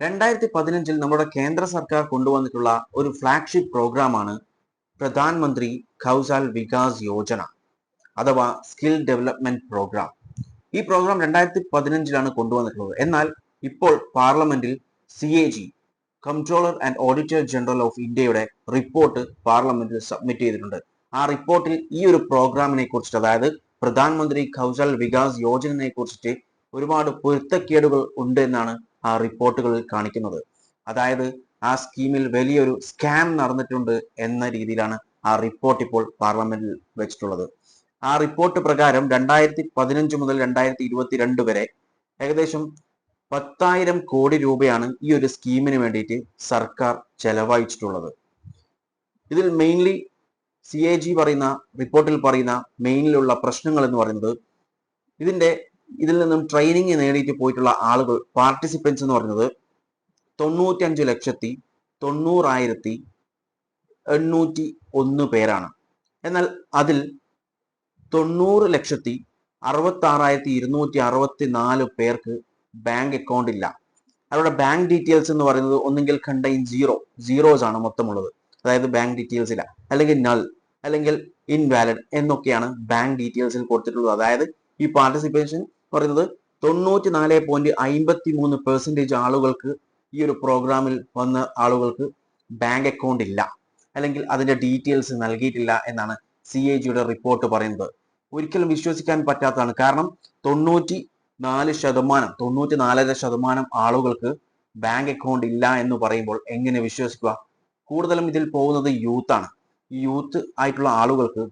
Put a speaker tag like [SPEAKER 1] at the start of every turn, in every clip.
[SPEAKER 1] രണ്ടായിരത്തി പതിനഞ്ചിൽ നമ്മുടെ കേന്ദ്ര സർക്കാർ കൊണ്ടുവന്നിട്ടുള്ള ഒരു ഫ്ലാഗ്ഷിപ്പ് പ്രോഗ്രാമാണ് പ്രധാൻമന്ത്രി കൗശാൽ വികാസ് യോജന അഥവാ സ്കിൽ ഡെവലപ്മെന്റ് പ്രോഗ്രാം ഈ പ്രോഗ്രാം രണ്ടായിരത്തി പതിനഞ്ചിലാണ് കൊണ്ടുവന്നിട്ടുള്ളത്. എന്നാൽ ഇപ്പോൾ പാർലമെന്റിൽ C A G controller and auditor general of ഇന്ത്യയുടെ റിപ്പോർട്ട് പാർലമെന്റിൽ സബ്മിറ്റ് ചെയ്തിട്ടുണ്ട്. ആ റിപ്പോർട്ടിൽ ഈ ഒരു പ്രോഗ്രാമിനെ കുറിച്ചിട്ട് അതായത് പ്രധാനമന്ത്രി കൗശൽ വികാസ് യോജനയെ കുറിച്ചിട്ട് ഒരുപാട് പൊരുത്തക്കേടുകൾ ഉണ്ട് എന്നാണ് ആ റിപ്പോർട്ടുകളിൽ കാണിക്കുന്നത്. അതായത് ആ സ്കീമിൽ വലിയൊരു സ്കാം നടന്നിട്ടുണ്ട് എന്ന രീതിയിലാണ് ആ റിപ്പോർട്ട് ഇപ്പോൾ പാർലമെന്റിൽ വെച്ചിട്ടുള്ളത്. ആ റിപ്പോർട്ട് പ്രകാരം രണ്ടായിരത്തി പതിനഞ്ച് മുതൽ രണ്ടായിരത്തി ഇരുപത്തിരണ്ട് വരെ ഏകദേശം പത്തായിരം കോടി രൂപയാണ് ഈ ഒരു സ്കീമിന് വേണ്ടിയിട്ട് സർക്കാർ ചെലവഴിച്ചിട്ടുള്ളത്. ഇതിൽ മെയിൻലി സി എ ജി പറയുന്ന റിപ്പോർട്ടിൽ പറയുന്ന മെയിനിലുള്ള പ്രശ്നങ്ങൾ എന്ന് പറയുന്നത് ഇതിന്റെ ഇതിൽ നിന്നും ട്രെയിനിങ് നേടിയിട്ട് പോയിട്ടുള്ള ആളുകൾ പാർട്ടിസിപ്പൻസ് എന്ന് പറഞ്ഞത് തൊണ്ണൂറ്റഞ്ച് ലക്ഷത്തി തൊണ്ണൂറായിരത്തി എണ്ണൂറ്റി ഒന്ന് പേരാണ്. എന്നാൽ അതിൽ തൊണ്ണൂറ് ലക്ഷത്തി അറുപത്തി ആറായിരത്തി ഇരുന്നൂറ്റി അറുപത്തി നാല് പേർക്ക് ബാങ്ക് അക്കൗണ്ട് ഇല്ല. അവരുടെ ബാങ്ക് ഡീറ്റെയിൽസ് എന്ന് പറയുന്നത് ഒന്നുകിൽ കണ്ടെയ്ൻ സീറോ സീറോസ് ആണ് മൊത്തമുള്ളത്. അതായത് ബാങ്ക് ഡീറ്റെയിൽസ് ഇല്ല. അല്ലെങ്കിൽ നൾ അല്ലെങ്കിൽ ഇൻവാലിഡ് എന്നൊക്കെയാണ് ബാങ്ക് ഡീറ്റെയിൽസിൽ കൊടുത്തിട്ടുള്ളത്. അതായത് ഈ പാർട്ടിസിപ്പേഷൻ പറയുന്നത് തൊണ്ണൂറ്റി നാല് പോയിന്റ് അമ്പത്തി മൂന്ന് പെർസെന്റേജ് ആളുകൾക്ക് ഈ ഒരു പ്രോഗ്രാമിൽ വന്ന ആളുകൾക്ക് ബാങ്ക് അക്കൗണ്ട് ഇല്ല. അല്ലെങ്കിൽ അതിന്റെ ഡീറ്റെയിൽസ് നൽകിയിട്ടില്ല എന്നാണ് സി എ ജിയുടെ റിപ്പോർട്ട് പറയുന്നത്. ഒരിക്കലും വിശ്വസിക്കാൻ പറ്റാത്തതാണ്. കാരണം തൊണ്ണൂറ്റി നാല് ശതമാനം തൊണ്ണൂറ്റി നാലര ശതമാനം ആളുകൾക്ക് ബാങ്ക് അക്കൗണ്ട് ഇല്ല എന്ന് പറയുമ്പോൾ എങ്ങനെ വിശ്വസിക്കുക? കൂടുതലും ഇതിൽ പോകുന്നത് യൂത്ത് ആണ്. ഈ യൂത്ത് ആയിട്ടുള്ള ആളുകൾക്ക്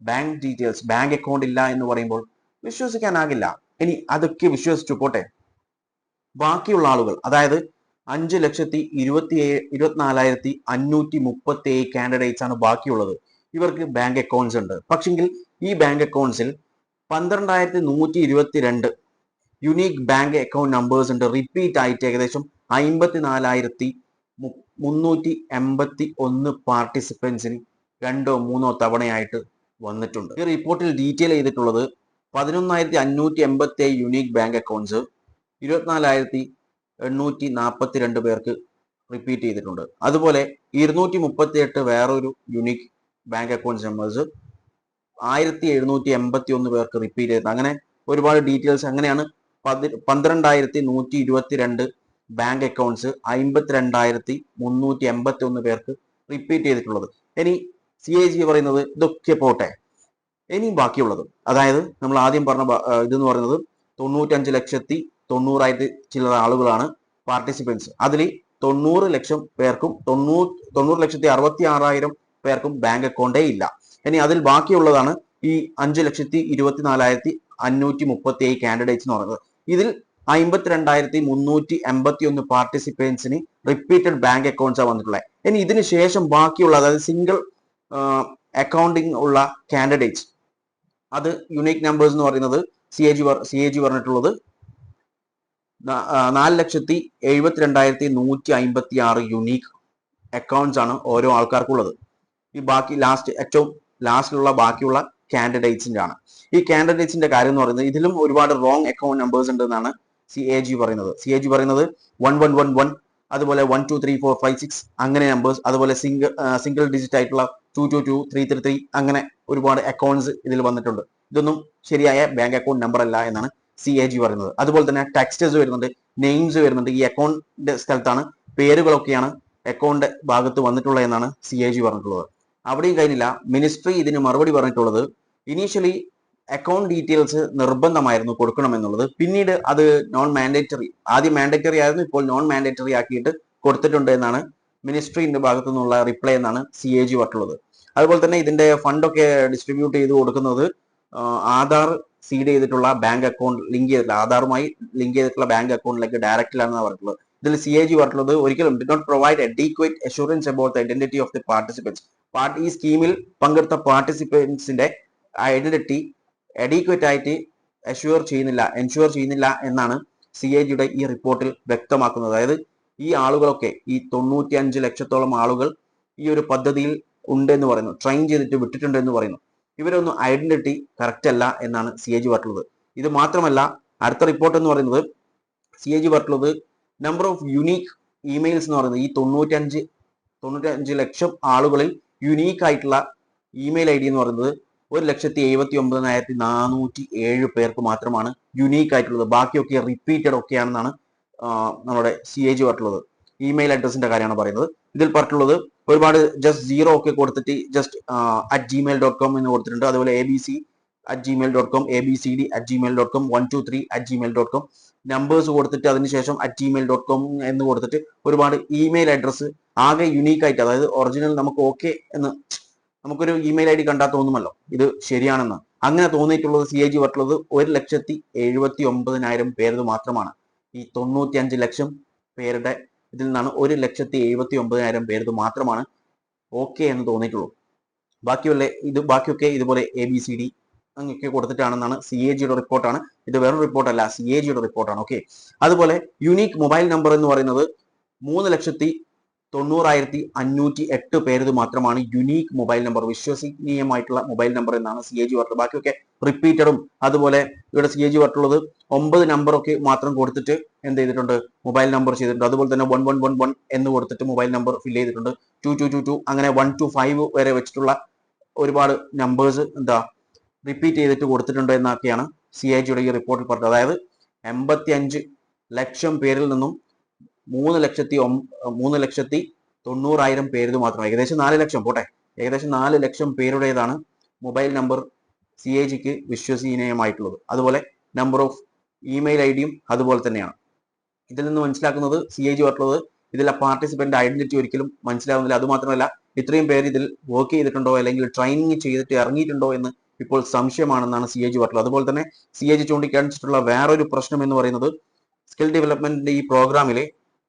[SPEAKER 1] ബാങ്ക് ഡീറ്റെയിൽസ് ബാങ്ക് അക്കൗണ്ട് ഇല്ല എന്ന് പറയുമ്പോൾ വിശ്വസിക്കാനാകില്ല. ഇനി അതൊക്കെ വിശ്വസിച്ചു പോട്ടെ. ബാക്കിയുള്ള ആളുകൾ അതായത് അഞ്ച് ലക്ഷത്തി ഇരുപത്തി ഇരുപത്തിനാലായിരത്തി അഞ്ഞൂറ്റി മുപ്പത്തി ഏഴ് കാൻഡിഡേറ്റ്സ് ആണ് ബാക്കിയുള്ളത്. ഇവർക്ക് ബാങ്ക് അക്കൗണ്ട്സ് ഉണ്ട്. പക്ഷെങ്കിൽ ഈ ബാങ്ക് അക്കൗണ്ട്സിൽ പന്ത്രണ്ടായിരത്തി നൂറ്റി ഇരുപത്തി രണ്ട് യുണീക്ക് ബാങ്ക് അക്കൗണ്ട് നമ്പേഴ്സ് ഉണ്ട്. റിപ്പീറ്റ് ആയിട്ട് ഏകദേശം അമ്പത്തിനാലായിരത്തി മുന്നൂറ്റി എൺപത്തി ഒന്ന് പാർട്ടിസിപ്പൻസിന് രണ്ടോ മൂന്നോ തവണയായിട്ട് വന്നിട്ടുണ്ട്. ഈ റിപ്പോർട്ടിൽ ഡീറ്റെയിൽ ചെയ്തിട്ടുള്ളത് പതിനൊന്നായിരത്തി അഞ്ഞൂറ്റി എൺപത്തി ഏഴ് യുണീക്ക് ബാങ്ക് അക്കൗണ്ട്സ് ഇരുപത്തിനാലായിരത്തി എണ്ണൂറ്റി നാൽപ്പത്തി രണ്ട് പേർക്ക് റിപ്പീറ്റ് ചെയ്തിട്ടുണ്ട്. അതുപോലെ ഇരുന്നൂറ്റി മുപ്പത്തി എട്ട് വേറൊരു യുണീക്ക് ബാങ്ക് അക്കൗണ്ട്സ് നമ്പേഴ്സ് ആയിരത്തി എഴുന്നൂറ്റി എൺപത്തി ഒന്ന് പേർക്ക് റിപ്പീറ്റ് ചെയ്തിട്ടുണ്ട്. അങ്ങനെ ഒരുപാട് ഡീറ്റെയിൽസ് അങ്ങനെയാണ് പതി പന്ത്രണ്ടായിരത്തി നൂറ്റി ഇരുപത്തി രണ്ട് ബാങ്ക് അക്കൗണ്ട്സ് അമ്പത്തിരണ്ടായിരത്തി മുന്നൂറ്റി എൺപത്തി ഒന്ന് പേർക്ക് റിപ്പീറ്റ് ചെയ്തിട്ടുള്ളത്. ഇനി സി എ ജി പറയുന്നത് ഇതൊക്കെ പോട്ടെ. ഇനി ബാക്കിയുള്ളത്. അതായത് നമ്മൾ ആദ്യം പറഞ്ഞ ഇതെന്ന് പറയുന്നത് തൊണ്ണൂറ്റഞ്ച് ലക്ഷത്തി തൊണ്ണൂറായിരത്തി ചില ആളുകളാണ് പാർട്ടിസിപ്പൻസ് അതിൽ തൊണ്ണൂറ് ലക്ഷം പേർക്കും തൊണ്ണൂറ് തൊണ്ണൂറ് ലക്ഷത്തി അറുപത്തി ആറായിരം പേർക്കും ബാങ്ക് അക്കൗണ്ടേ ഇല്ല. ഇനി അതിൽ ബാക്കിയുള്ളതാണ് ഈ അഞ്ച് ലക്ഷത്തി ഇരുപത്തിനാലായിരത്തി അഞ്ഞൂറ്റി മുപ്പത്തി ഏഴ് കാൻഡിഡേറ്റ്സ് എന്ന് പറയുന്നത്. ഇതിൽ അമ്പത്തിരണ്ടായിരത്തി മുന്നൂറ്റി എൺപത്തി ഒന്ന് പാർട്ടിസിപ്പൻസിന് റിപ്പീറ്റഡ് ബാങ്ക് അക്കൗണ്ട്സ് വന്നിട്ടുള്ളത് ഇനി ഇതിന് ശേഷം ബാക്കിയുള്ള അതായത് സിംഗിൾ അക്കൗണ്ടിങ് ഉള്ള കാൻഡിഡേറ്റ്സ് അത് യുണീക് നമ്പേഴ്സ് എന്ന് പറയുന്നത് C A G C A G പറഞ്ഞിട്ടുള്ളത്. നാല് ലക്ഷത്തി എഴുപത്തി രണ്ടായിരത്തി നൂറ്റി അമ്പത്തി ആറ് യുണീക്ക് അക്കൗണ്ട്സ് ആണ് ഓരോ ആൾക്കാർക്കുള്ളത്. ഈ ബാക്കി ലാസ്റ്റ് ഏറ്റവും ലാസ്റ്റിലുള്ള ബാക്കിയുള്ള കാൻഡിഡേറ്റ്സിന്റെ ആണ്. ഈ കാൻഡിഡേറ്റ്സിന്റെ കാര്യം എന്ന് പറയുന്നത് ഇതിലും ഒരുപാട് റോങ് അക്കൗണ്ട് നമ്പേഴ്സ് ഉണ്ട് എന്നാണ് സി എ ജി പറയുന്നത്. സി എ ജി പറയുന്നത് വൺ വൺ വൺ വൺ അതുപോലെ one two three four five six അങ്ങനെ നമ്പേഴ്സ് അതുപോലെ സിംഗിൾ സിംഗിൾ ഡിജിറ്റ് ആയിട്ടുള്ള two two two three three three അങ്ങനെ ഒരുപാട് അക്കൗണ്ട്സ് ഇതിൽ വന്നിട്ടുണ്ട്. ഇതൊന്നും ശരിയായ ബാങ്ക് അക്കൗണ്ട് നമ്പർ അല്ല എന്നാണ് സി എ ജി പറയുന്നത്. അതുപോലെ തന്നെ ടെക്സ്റ്റേഴ്സ് വരുന്നുണ്ട് നെയിംസ് വരുന്നുണ്ട്. ഈ അക്കൗണ്ട് സ്ഥലത്താണ് പേരുകളൊക്കെയാണ് അക്കൗണ്ട് ഭാഗത്ത് വന്നിട്ടുള്ളത് എന്നാണ് സി എ ജി പറഞ്ഞിട്ടുള്ളത്. അവിടെയും കഴിഞ്ഞില്ല. മിനിസ്ട്രി ഇതിന് മറുപടി പറഞ്ഞിട്ടുള്ളത് ഇനീഷ്യലി അക്കൗണ്ട് ഡീറ്റെയിൽസ് നിർബന്ധമായിരുന്നു കൊടുക്കണമെന്നുള്ളത്. പിന്നീട് അത് നോൺ മാൻഡേറ്ററി ആദ്യം മാൻഡേറ്ററി ആയിരുന്നു ഇപ്പോൾ നോൺ മാൻഡേറ്ററി ആക്കിയിട്ട് കൊടുത്തിട്ടുണ്ട് എന്നാണ് മിനിസ്ട്രിന്റെ ഭാഗത്തു നിന്നുള്ള റിപ്ലൈ എന്നാണ് സി എ ജി പറഞ്ഞിട്ടുള്ളത്. അതുപോലെ തന്നെ ഇതിന്റെ ഫണ്ടൊക്കെ ഡിസ്ട്രിബ്യൂട്ട് ചെയ്ത് കൊടുക്കുന്നത് ആധാർ സീഡ് ചെയ്തിട്ടുള്ള ബാങ്ക് അക്കൗണ്ട് ലിങ്ക് ചെയ്തിട്ടുള്ള ആധാറുമായി ലിങ്ക് ചെയ്തിട്ടുള്ള ബാങ്ക് അക്കൗണ്ടിലേക്ക് ഡയറക്റ്റിലാണെന്ന് പറഞ്ഞിട്ടുള്ളത്. ഇതിൽ സി എ ജി പറഞ്ഞിട്ടുള്ളത് ഒരിക്കലും do not provide adequate assurance about identity of the participants party ഈ സ്കീമിൽ പങ്കെടുത്ത പാർട്ടിസിപ്പൻസിന്റെ ഐഡന്റിറ്റി അഡീക്വേറ്റ് ആയിട്ട് അഷ്യൂർ ചെയ്യുന്നില്ല എൻഷുർ ചെയ്യുന്നില്ല എന്നാണ് സി എ ജിയുടെ ഈ റിപ്പോർട്ടിൽ വ്യക്തമാക്കുന്നത്. അതായത് ഈ ആളുകളൊക്കെ ഈ തൊണ്ണൂറ്റി അഞ്ച് ലക്ഷത്തോളം ആളുകൾ ഈ ഒരു പദ്ധതിയിൽ ഉണ്ട് എന്ന് പറയുന്നു. ട്രെയിൻ ചെയ്തിട്ട് വിട്ടിട്ടുണ്ട് എന്ന് പറയുന്നു. ഇവരൊന്നും ഐഡന്റിറ്റി കറക്റ്റ് അല്ല എന്നാണ് സി എ ജി പറഞ്ഞിട്ടുള്ളത് ഇത് മാത്രമല്ല അടുത്ത റിപ്പോർട്ട് എന്ന് പറയുന്നത് സി എ ജി പറഞ്ഞിട്ടുള്ളത് നമ്പർ ഓഫ് യുണീക്ക് ഇമെയിൽസ് എന്ന് പറയുന്നത് ഈ തൊണ്ണൂറ്റഞ്ച് തൊണ്ണൂറ്റഞ്ച് ലക്ഷം ആളുകളിൽ യുണീക്ക് ആയിട്ടുള്ള ഇമെയിൽ ഐ ഡി എന്ന് പറയുന്നത് ഒരു ലക്ഷത്തി എഴുപത്തി ഒമ്പതിനായിരത്തി നാനൂറ്റി ഏഴ് പേർക്ക് മാത്രമാണ് യുണീക്ക് ആയിട്ടുള്ളത്. ബാക്കിയൊക്കെ റിപ്പീറ്റഡ് ഒക്കെയാണെന്നാണ് നമ്മുടെ സി എ ജി പറഞ്ഞിട്ടുള്ളത്. ഇമെയിൽ അഡ്രസ്സിന്റെ കാര്യമാണ് പറയുന്നത്. ഇതിൽ പറഞ്ഞിട്ടുള്ളത് ഒരുപാട് ജസ്റ്റ് സീറോ ഒക്കെ കൊടുത്തിട്ട് just at Gmail dot com എന്ന് കൊടുത്തിട്ടുണ്ട്. അതുപോലെ A B C at Gmail dot com A B C D at Gmail dot com one two three at Gmail dot com numbers കൊടുത്തിട്ട് അതിനുശേഷം അറ്റ് ജിമെയിൽ ഡോട്ട് കോം എന്ന് കൊടുത്തിട്ട് ഒരുപാട് email address ആകെ unique ആയിട്ട് അതായത് ഒറിജിനൽ നമുക്ക് okay എന്ന് നമുക്കൊരു ഇമെയിൽ ഐ ഡി കണ്ടാൽ തോന്നുമല്ലോ. ഇത് ശരിയാണെന്ന്. അങ്ങനെ തോന്നിയിട്ടുള്ളത് സി എ ജി പറഞ്ഞിട്ടുള്ളത് ഒരു ലക്ഷത്തി എഴുപത്തി ഒമ്പതിനായിരം പേരത് മാത്രമാണ്. ഈ തൊണ്ണൂറ്റി അഞ്ച് ലക്ഷം പേരുടെ ഇതിൽ നിന്നാണ് ഒരു ലക്ഷത്തി എഴുപത്തി ഒമ്പതിനായിരം പേരത് മാത്രമാണ് ഓക്കെ എന്ന് തോന്നിയിട്ടുള്ളൂ. ബാക്കിയുള്ള ഇത് ബാക്കിയൊക്കെ ഇതുപോലെ എ ബി സി ഡി അങ്ങനെയൊക്കെ കൊടുത്തിട്ടാണെന്നാണ് സി എ ജിയുടെ റിപ്പോർട്ടാണ്. ഇത് വേറൊരു റിപ്പോർട്ടല്ല സി എ ജിയുടെ റിപ്പോർട്ടാണ് ഓക്കെ അതുപോലെ യുണീക്ക് മൊബൈൽ നമ്പർ എന്ന് പറയുന്നത് മൂന്ന് ലക്ഷത്തി തൊണ്ണൂറായിരത്തി അഞ്ഞൂറ്റി എട്ട് പേരത് മാത്രമാണ് യുണീക്ക് മൊബൈൽ നമ്പർ വിശ്വസനീയമായിട്ടുള്ള മൊബൈൽ നമ്പർ എന്നാണ് സി എ ജി പറഞ്ഞത്. ബാക്കിയൊക്കെ റിപ്പീറ്റഡും അതുപോലെ ഇവിടെ സി എ ജി പറഞ്ഞിട്ടുള്ളത് ഒമ്പത് നമ്പറൊക്കെ മാത്രം കൊടുത്തിട്ട് എന്ത് ചെയ്തിട്ടുണ്ട്? മൊബൈൽ നമ്പർ ചെയ്തിട്ടുണ്ട്. അതുപോലെ തന്നെ വൺ വൺ വൺ വൺ എന്ന് കൊടുത്തിട്ട് മൊബൈൽ നമ്പർ ഫിൽ ചെയ്തിട്ടുണ്ട്. ടു ടു ടു ടു അങ്ങനെ വൺ ടു ഫൈവ് വരെ വെച്ചിട്ടുള്ള ഒരുപാട് നമ്പേഴ്സ് എന്താ റിപ്പീറ്റ് ചെയ്തിട്ട് കൊടുത്തിട്ടുണ്ട് എന്നൊക്കെയാണ് സി എ ജിയുടെ ഈ റിപ്പോർട്ടിൽ പറഞ്ഞത്. അതായത് എൺപത്തി അഞ്ച് ലക്ഷം പേരിൽ നിന്നും മൂന്ന് ലക്ഷത്തി മൂന്ന് ലക്ഷത്തി തൊണ്ണൂറായിരം പേര് മാത്രം. ഏകദേശം നാല് ലക്ഷം പോട്ടെ. ഏകദേശം നാല് ലക്ഷം പേരുടേതാണ് മൊബൈൽ നമ്പർ സി എ ജിക്ക് വിശ്വസനീയമായിട്ടുള്ളത്. അതുപോലെ നമ്പർ ഓഫ് ഇമെയിൽ ഐ ഡിയും അതുപോലെ തന്നെയാണ്. ഇതിൽ നിന്ന് മനസ്സിലാക്കുന്നത് സി എ ജി പറഞ്ഞിട്ടുള്ളത് ഇതിലെ പാർട്ടിസിപ്പന്റ് ഐഡന്റിറ്റി ഒരിക്കലും മനസ്സിലാവുന്നില്ല. അതുമാത്രമല്ല ഇത്രയും പേര് ഇതിൽ വർക്ക് ചെയ്തിട്ടുണ്ടോ അല്ലെങ്കിൽ ട്രെയിനിങ് ചെയ്തിട്ട് ഇറങ്ങിയിട്ടുണ്ടോ എന്ന് ഇപ്പോൾ സംശയമാണെന്നാണ് സി എ ജി പറഞ്ഞത് അതുപോലെ തന്നെ സി എ ജി ചൂണ്ടിക്കാണിച്ചിട്ടുള്ള വേറൊരു പ്രശ്നം എന്ന് പറയുന്നത് സ്കിൽ ഡെവലപ്മെന്റിന്റെ ഈ പ്രോഗ്രാമിൽ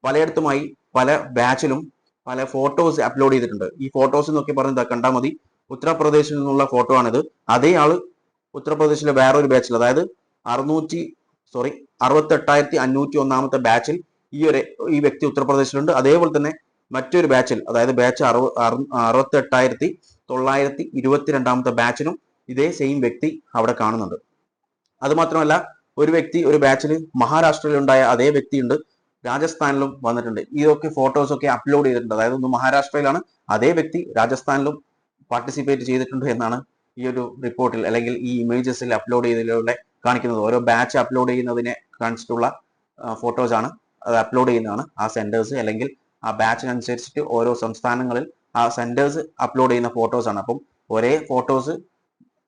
[SPEAKER 1] പലയിടത്തുമായി പല ബാച്ചിലും പല ഫോട്ടോസ് അപ്ലോഡ് ചെയ്തിട്ടുണ്ട്. ഈ ഫോട്ടോസ് എന്നൊക്കെ പറഞ്ഞത് കണ്ടാൽ മതി. ഉത്തർപ്രദേശിൽ നിന്നുള്ള ഫോട്ടോ ആണിത്. അതേ ആൾ ഉത്തർപ്രദേശിലെ വേറൊരു ബാച്ചിൽ അതായത് അറുന്നൂറ്റി സോറി അറുപത്തി എട്ടായിരത്തി അഞ്ഞൂറ്റി ഒന്നാമത്തെ ബാച്ചിൽ ഈ ഒരു ഈ വ്യക്തി ഉത്തർപ്രദേശിലുണ്ട്. അതേപോലെ തന്നെ മറ്റൊരു ബാച്ചിൽ അതായത് ബാച്ച് അറുപ അറുപത്തി എട്ടായിരത്തി തൊള്ളായിരത്തി ഇരുപത്തിരണ്ടാമത്തെ ബാച്ചിനും ഇതേ സെയിം വ്യക്തി അവിടെ കാണുന്നുണ്ട്. അതുമാത്രമല്ല ഒരു വ്യക്തി ഒരു ബാച്ചിൽ മഹാരാഷ്ട്രയിലുണ്ടായ അതേ വ്യക്തിയുണ്ട്. രാജസ്ഥാനിലും വന്നിട്ടുണ്ട്. ഇതൊക്കെ ഫോട്ടോസ് ഒക്കെ അപ്ലോഡ് ചെയ്തിട്ടുണ്ട്. അതായത് ഒന്ന് മഹാരാഷ്ട്രയിലാണ് അതേ വ്യക്തി രാജസ്ഥാനിലും പാർട്ടിസിപ്പേറ്റ് ചെയ്തിട്ടുണ്ട് എന്നാണ് ഈ ഒരു റിപ്പോർട്ടിൽ അല്ലെങ്കിൽ ഈ ഇമേജസിൽ അപ്ലോഡ് ചെയ്തതിലൂടെ കാണിക്കുന്നത്. ഓരോ ബാച്ച് അപ്ലോഡ് ചെയ്യുന്നതിനെ കാണിച്ചിട്ടുള്ള ഫോട്ടോസ് ആണ് അത് അപ്ലോഡ് ചെയ്യുന്നതാണ്. ആ സെന്റേഴ്സ് അല്ലെങ്കിൽ ആ ബാച്ചിനനുസരിച്ചിട്ട് ഓരോ സംസ്ഥാനങ്ങളിൽ ആ സെന്റേഴ്സ് അപ്ലോഡ് ചെയ്യുന്ന ഫോട്ടോസ് ആണ്. അപ്പം ഒരേ ഫോട്ടോസ്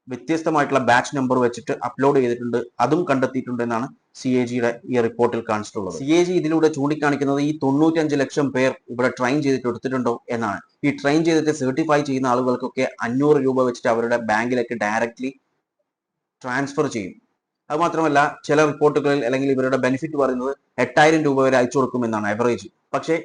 [SPEAKER 1] വ്യത്യസ്തമായിട്ടുള്ള ബാച്ച് നമ്പർ വെച്ചിട്ട് അപ്ലോഡ് ചെയ്തിട്ടുണ്ട്. അതും കണ്ടെത്തിയിട്ടുണ്ട് എന്നാണ് സി എ ജിയുടെ ഈ റിപ്പോർട്ടിൽ കാണിച്ചിട്ടുള്ളത്. സി എ ജി ഇതിലൂടെ ചൂണ്ടിക്കാണിക്കുന്നത് ഈ തൊണ്ണൂറ്റഞ്ച് ലക്ഷം പേർ ഇവിടെ ട്രെയിൻ ചെയ്തിട്ട് എടുത്തിട്ടുണ്ടോ എന്നാണ്. ഈ ട്രെയിൻ ചെയ്തിട്ട് സർട്ടിഫൈ ചെയ്യുന്ന ആളുകൾക്കൊക്കെ അഞ്ഞൂറ് രൂപ വെച്ചിട്ട് അവരുടെ ബാങ്കിലേക്ക് ഡയറക്റ്റ്ലി ട്രാൻസ്ഫർ ചെയ്യും. അത് മാത്രമല്ല ചില റിപ്പോർട്ടുകളിൽ അല്ലെങ്കിൽ ഇവരുടെ ബെനിഫിറ്റ് പറയുന്നത് എട്ടായിരം രൂപ വരെ അയച്ചു കൊടുക്കും എന്നാണ് ആവറേജ് പക്ഷേ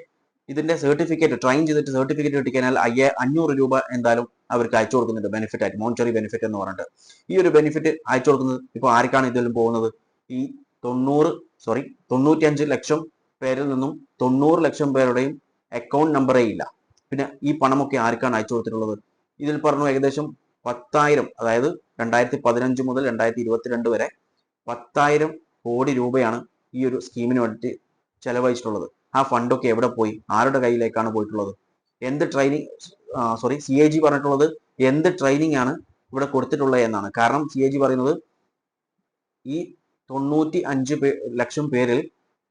[SPEAKER 1] ഇതിന്റെ സർട്ടിഫിക്കറ്റ് ട്രെയിൻ ചെയ്തിട്ട് സർട്ടിഫിക്കറ്റ് കിട്ടിക്കഴിഞ്ഞാൽ അയ്യേ അഞ്ഞൂറ് രൂപ എന്തായാലും അവർക്ക് അയച്ചു കൊടുക്കുന്നുണ്ട്. ബെനിഫിറ്റ് ആയിട്ട് മോണിറ്ററി ബെനിഫിറ്റ് എന്ന് പറഞ്ഞിട്ട്. ഈ ഒരു ബെനിഫിറ്റ് അയച്ചു കൊടുക്കുന്നത് ഇപ്പോൾ ആർക്കാണ് ഇതിലും പോകുന്നത്? ഈ തൊണ്ണൂറ് സോറി തൊണ്ണൂറ്റിയഞ്ച് ലക്ഷം പേരിൽ നിന്നും തൊണ്ണൂറ് ലക്ഷം പേരുടെയും അക്കൗണ്ട് നമ്പറേ ഇല്ല. പിന്നെ ഈ പണമൊക്കെ ആർക്കാണ് അയച്ചു കൊടുത്തിട്ടുള്ളത്? ഇതിൽ പറഞ്ഞു ഏകദേശം പത്തായിരം അതായത് രണ്ടായിരത്തി പതിനഞ്ച് മുതൽ രണ്ടായിരത്തി ഇരുപത്തിരണ്ട് വരെ പത്തായിരം കോടി രൂപയാണ് ഈ ഒരു സ്കീമിന് വേണ്ടിയിട്ട് ചെലവഴിച്ചിട്ടുള്ളത്. ആ ഫണ്ടൊക്കെ എവിടെ പോയി? ആരുടെ കയ്യിലേക്കാണ് പോയിട്ടുള്ളത്? എന്ത് training sorry C A G പറഞ്ഞിട്ടുള്ളത് എന്ത് ട്രെയിനിങ് ആണ് ഇവിടെ കൊടുത്തിട്ടുള്ളത് എന്നാണ്. കാരണം സി എ ജി പറയുന്നത് ഈ തൊണ്ണൂറ്റി അഞ്ച് ലക്ഷം പേരിൽ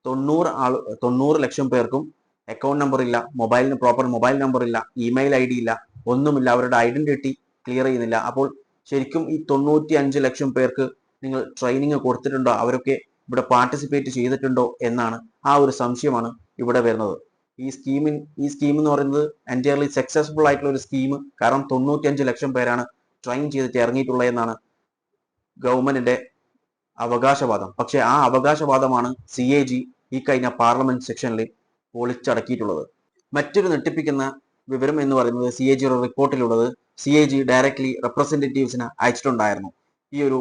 [SPEAKER 1] തൊണ്ണൂറ് ആൾ തൊണ്ണൂറ് ലക്ഷം പേർക്കും അക്കൗണ്ട് നമ്പർ ഇല്ല മൊബൈലിന് പ്രോപ്പർ മൊബൈൽ നമ്പർ ഇല്ല ഇമെയിൽ ഐ ഡി ഇല്ല ഒന്നുമില്ല അവരുടെ ഐഡന്റിറ്റി ക്ലിയർ ചെയ്യുന്നില്ല. അപ്പോൾ ശരിക്കും ഈ തൊണ്ണൂറ്റി അഞ്ച് ലക്ഷം പേർക്ക് നിങ്ങൾ ട്രെയിനിങ് കൊടുത്തിട്ടുണ്ടോ? അവരൊക്കെ ഇവിടെ പാർട്ടിസിപ്പേറ്റ് ചെയ്തിട്ടുണ്ടോ? എന്നാണ് ആ ഒരു സംശയമാണ് ഇവിടെ വരുന്നത്. ഈ സ്കീമിൻ ഈ സ്കീം എന്ന് പറയുന്നത് എന്റയർലി സക്സസ്ഫുൾ ആയിട്ടുള്ള ഒരു സ്കീം കാരണം തൊണ്ണൂറ്റിയഞ്ച് ലക്ഷം പേരാണ് ട്രെയിൻ ചെയ്തിട്ട് ഇറങ്ങിയിട്ടുള്ളത് എന്നാണ് ഗവൺമെന്റിന്റെ അവകാശവാദം. പക്ഷെ ആ അവകാശവാദമാണ് സി എ ജി ഈ കഴിഞ്ഞ പാർലമെന്റ് സെക്ഷനിൽ പൊളിച്ചടക്കിയിട്ടുള്ളത്. മറ്റൊരു ഞെട്ടിപ്പിക്കുന്ന വിവരം എന്ന് പറയുന്നത് സി എ ജിയുടെ റിപ്പോർട്ടിലുള്ളത് സി എ ജി ഡയറക്ട്ലി റെപ്രസെന്റേറ്റീവ്സിന് അയച്ചിട്ടുണ്ടായിരുന്നു. ഈ ഒരു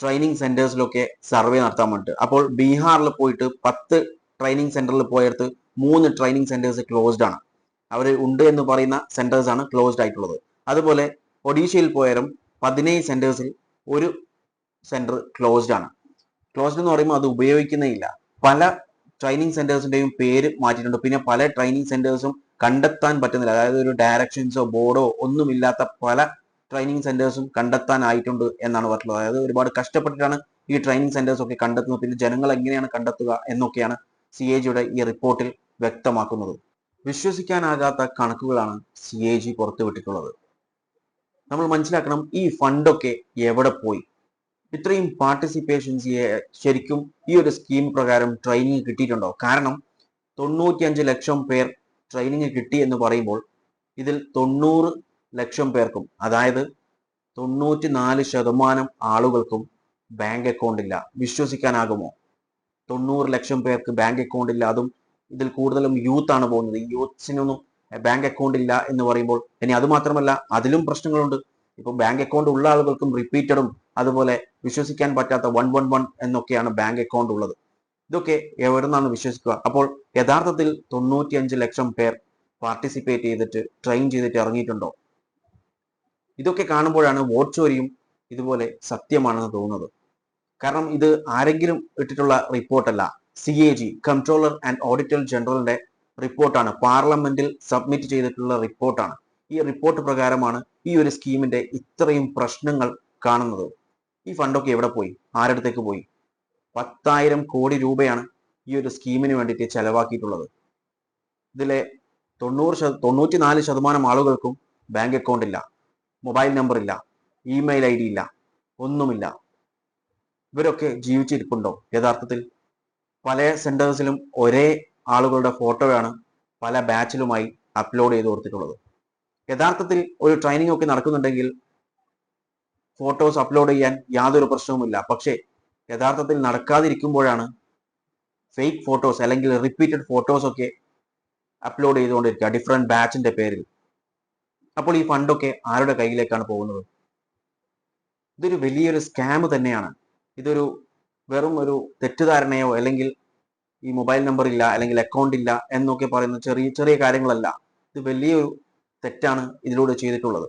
[SPEAKER 1] ട്രെയിനിങ് സെന്റേഴ്സിലൊക്കെ സർവേ നടത്താൻ വേണ്ടിയിട്ട്. അപ്പോൾ ബീഹാറിൽ പോയിട്ട് പത്ത് ട്രെയിനിങ് സെന്ററിൽ പോയടുത്ത് മൂന്ന് ട്രെയിനിങ് സെന്റേഴ്സ് ക്ലോസ്ഡ് ആണ്. അവർ ഉണ്ട് എന്ന് പറയുന്ന സെന്റേഴ്സ് ആണ് ക്ലോസ്ഡ് ആയിട്ടുള്ളത്. അതുപോലെ ഒഡീഷയിൽ പോയാലും പതിനേഴ് സെന്റേഴ്സിൽ ഒരു സെന്റർ ക്ലോസ്ഡ് ആണ്. ക്ലോസ്ഡ് എന്ന് പറയുമ്പോൾ അത് ഉപയോഗിക്കുന്നേ ഇല്ല പല ട്രെയിനിങ് സെന്റേഴ്സിന്റെയും പേര് മാറ്റിയിട്ടുണ്ട്. പിന്നെ പല ട്രെയിനിങ് സെന്റേഴ്സും കണ്ടെത്താൻ പറ്റുന്നില്ല. അതായത് ഒരു ഡയറക്ഷൻസോ ബോർഡോ ഒന്നുമില്ലാത്ത പല ട്രെയിനിങ് സെന്റേഴ്സും കണ്ടെത്താനായിട്ടുണ്ട് എന്നാണ് പറഞ്ഞിട്ടുള്ളത്. അതായത് ഒരുപാട് കഷ്ടപ്പെട്ടിട്ടാണ് ഈ ട്രെയിനിങ് സെന്റേഴ്സ് ഒക്കെ കണ്ടെത്തുന്നത്. പിന്നെ ജനങ്ങൾ എങ്ങനെയാണ് കണ്ടെത്തുക എന്നൊക്കെയാണ് സി എ ജിയുടെ ഈ റിപ്പോർട്ടിൽ വ്യക്തമാക്കുന്നത്. വിശ്വസിക്കാനാകാത്ത കണക്കുകളാണ് സി എ ജി പുറത്തുവിട്ടിട്ടുള്ളത്. നമ്മൾ മനസ്സിലാക്കണം ഈ ഫണ്ടൊക്കെ എവിടെ പോയി? ഇത്രയും പാർട്ടിസിപ്പേഷൻസ് ശരിക്കും ഈ ഒരു സ്കീം പ്രകാരം ട്രെയിനിങ് കിട്ടിയിട്ടുണ്ടോ? കാരണം തൊണ്ണൂറ്റിയഞ്ച് ലക്ഷം പേർ ട്രെയിനിങ് കിട്ടി എന്ന് പറയുമ്പോൾ ഇതിൽ തൊണ്ണൂറ് ലക്ഷം പേർക്കും അതായത് തൊണ്ണൂറ്റി നാല് ശതമാനം ആളുകൾക്കും ബാങ്ക് അക്കൗണ്ട് ഇല്ല. വിശ്വസിക്കാനാകുമോ? തൊണ്ണൂറ് ലക്ഷം പേർക്ക് ബാങ്ക് അക്കൗണ്ട് ഇല്ല. അതും ഇതിൽ കൂടുതലും യൂത്ത് ആണ് പോകുന്നത്. യൂത്ത്സിനൊന്നും ബാങ്ക് അക്കൗണ്ട് ഇല്ല എന്ന് പറയുമ്പോൾ ഇനി അത് മാത്രമല്ല അതിലും പ്രശ്നങ്ങളുണ്ട്. ഇപ്പം ബാങ്ക് അക്കൗണ്ട് ഉള്ള ആളുകൾക്കും റിപ്പീറ്റഡും അതുപോലെ വിശ്വസിക്കാൻ പറ്റാത്ത വൺ വൺ വൺ എന്നൊക്കെയാണ് ബാങ്ക് അക്കൗണ്ട് ഉള്ളത്. ഇതൊക്കെ എവിടുന്നാണ് വിശ്വസിക്കുക? അപ്പോൾ യഥാർത്ഥത്തിൽ തൊണ്ണൂറ്റിയഞ്ച് ലക്ഷം പേർ പാർട്ടിസിപ്പേറ്റ് ചെയ്തിട്ട് ട്രെയിൻ ചെയ്തിട്ട് ഇറങ്ങിയിട്ടുണ്ടോ? ഇതൊക്കെ കാണുമ്പോഴാണ് വോട്ട് ചോരിയും ഇതുപോലെ സത്യമാണെന്ന് തോന്നുന്നത്. കാരണം ഇത് ആരെങ്കിലും ഇട്ടിട്ടുള്ള റിപ്പോർട്ടല്ല. C A G controller and auditor ജനറലിന്റെ റിപ്പോർട്ടാണ്. പാർലമെന്റിൽ സബ്മിറ്റ് ചെയ്തിട്ടുള്ള റിപ്പോർട്ടാണ്. ഈ റിപ്പോർട്ട് പ്രകാരമാണ് ഈ ഒരു സ്കീമിന്റെ ഇത്രയും പ്രശ്നങ്ങൾ കാണുന്നത്. ഈ ഫണ്ടൊക്കെ എവിടെ പോയി? ആരടുത്തേക്ക് പോയി? പത്തായിരം കോടി രൂപയാണ് ഈ ഒരു സ്കീമിന് വേണ്ടിയിട്ട് ചെലവാക്കിയിട്ടുള്ളത്. ഇതിലെ തൊണ്ണൂറ് ശത തൊണ്ണൂറ്റിനാല് ശതമാനം ആളുകൾക്കും ബാങ്ക് അക്കൗണ്ട് ഇല്ല മൊബൈൽ നമ്പർ ഇല്ല ഇമെയിൽ ഐ ഡി ഇല്ല ഒന്നുമില്ല. ഇവരൊക്കെ ജീവിച്ചിരിപ്പുണ്ടോ യഥാർത്ഥത്തിൽ? പല സെന്റേഴ്സിലും ഒരേ ആളുകളുടെ ഫോട്ടോയാണ് പല ബാച്ചിലുമായി അപ്ലോഡ് ചെയ്ത് കൊടുത്തിട്ടുള്ളത്. യഥാർത്ഥത്തിൽ ഒരു ട്രെയിനിങ് ഒക്കെ നടക്കുന്നുണ്ടെങ്കിൽ ഫോട്ടോസ് അപ്ലോഡ് ചെയ്യാൻ യാതൊരു പ്രശ്നവുമില്ല. പക്ഷേ യഥാർത്ഥത്തിൽ നടക്കാതിരിക്കുമ്പോഴാണ് ഫേക്ക് ഫോട്ടോസ് അല്ലെങ്കിൽ റിപ്പീറ്റഡ് ഫോട്ടോസ് ഒക്കെ അപ്ലോഡ് ചെയ്തുകൊണ്ടിരിക്കുക. ഡിഫറെന്റ് ബാച്ചിന്റെ പേരിൽ. അപ്പോൾ ഈ ഫണ്ടൊക്കെ ആരുടെ കയ്യിലേക്കാണ് പോകുന്നത്? ഇതൊരു വലിയൊരു സ്കാം തന്നെയാണ്. ഇതൊരു വെറും ഒരു തെറ്റിദ്ധാരണയോ അല്ലെങ്കിൽ ഈ മൊബൈൽ നമ്പർ ഇല്ല അല്ലെങ്കിൽ അക്കൗണ്ട് ഇല്ല എന്നൊക്കെ പറയുന്ന ചെറിയ ചെറിയ കാര്യങ്ങളല്ല. ഇത് വലിയൊരു തെറ്റാണ് ഇതിലൂടെ ചെയ്തിട്ടുള്ളത്.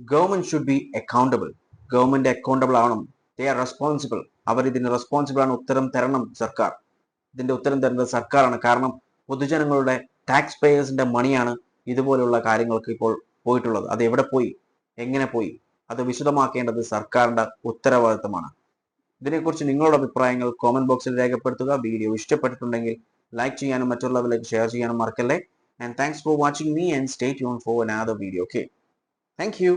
[SPEAKER 1] Government should be accountable government accountable ആവണം. ദേ ആർ റെസ്പോൺസിബിൾ അവർ ഇതിന് റെസ്പോൺസിബിൾ ആണ്. ഉത്തരം തരണം സർക്കാർ. ഇതിന്റെ ഉത്തരം തരുന്നത് സർക്കാരാണ്. കാരണം പൊതുജനങ്ങളുടെ ടാക്സ് പേയേഴ്സിന്റെ മണിയാണ് ഇതുപോലെയുള്ള കാര്യങ്ങൾക്ക് ഇപ്പോൾ പോയിട്ടുള്ളത്. അത് എവിടെ പോയി? എങ്ങനെ പോയി? അത് വിശദമാക്കേണ്ടത് സർക്കാരിന്റെ ഉത്തരവാദിത്തമാണ്. ഇതിനെക്കുറിച്ച് നിങ്ങളുടെ അഭിപ്രായങ്ങൾ കോമന്റ് ബോക്സിൽ രേഖപ്പെടുത്തുക. വീഡിയോ ഇഷ്ടപ്പെട്ടിട്ടുണ്ടെങ്കിൽ ലൈക്ക് ചെയ്യാനും മറ്റുള്ളവരിലേക്ക് ഷെയർ ചെയ്യാനും മറക്കല്ലേ. And thanks for watching me and stay tune for another video okay thank you